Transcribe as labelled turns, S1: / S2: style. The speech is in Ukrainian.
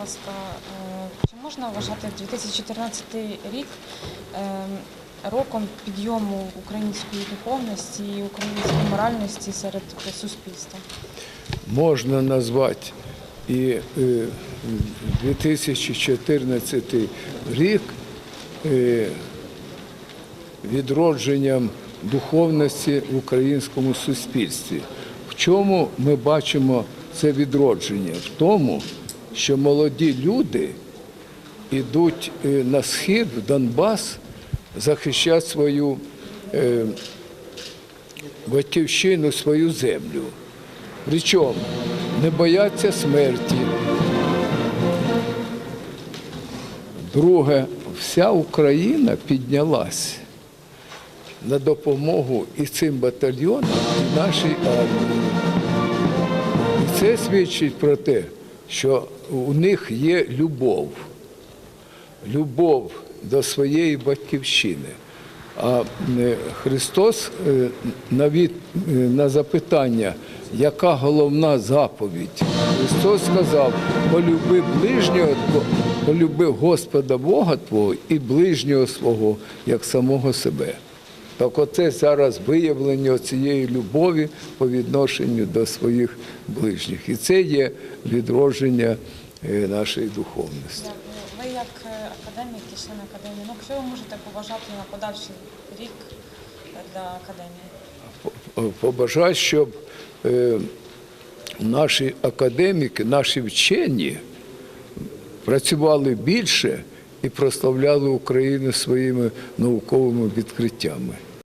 S1: ласка, е, чи можна вважати 2014 рік е, роком підйому української духовності і української моральності серед суспільства?
S2: можна назвати і е, 2014 рік е, відродженням духовності в українському суспільстві. В чому ми бачимо це відродження? В тому, що молоді люди йдуть е, на схід, в Донбас, захищати свою е, батьківщину, свою землю. Причому не бояться смерті. Друге, вся Україна піднялась на допомогу і цим батальйонам, і нашій армії. І це свідчить про те, що у них є любов, любов до своєї батьківщини. А е, Христос е, на, від, е, на запитання, яка головна заповідь, Христос сказав, полюби ближнього, полюби Господа Бога Твого і ближнього свого, як самого себе. Так оце зараз виявлення цієї любові по відношенню до своїх ближніх. І це є відродження е, нашої духовності.
S1: Ви як е, академік і член академії, ну що ви можете побажати на подальший рік для академії?
S2: побажати, щоб е, наші академіки, наші вчені працювали більше і прославляли Україну своїми науковими відкриттями.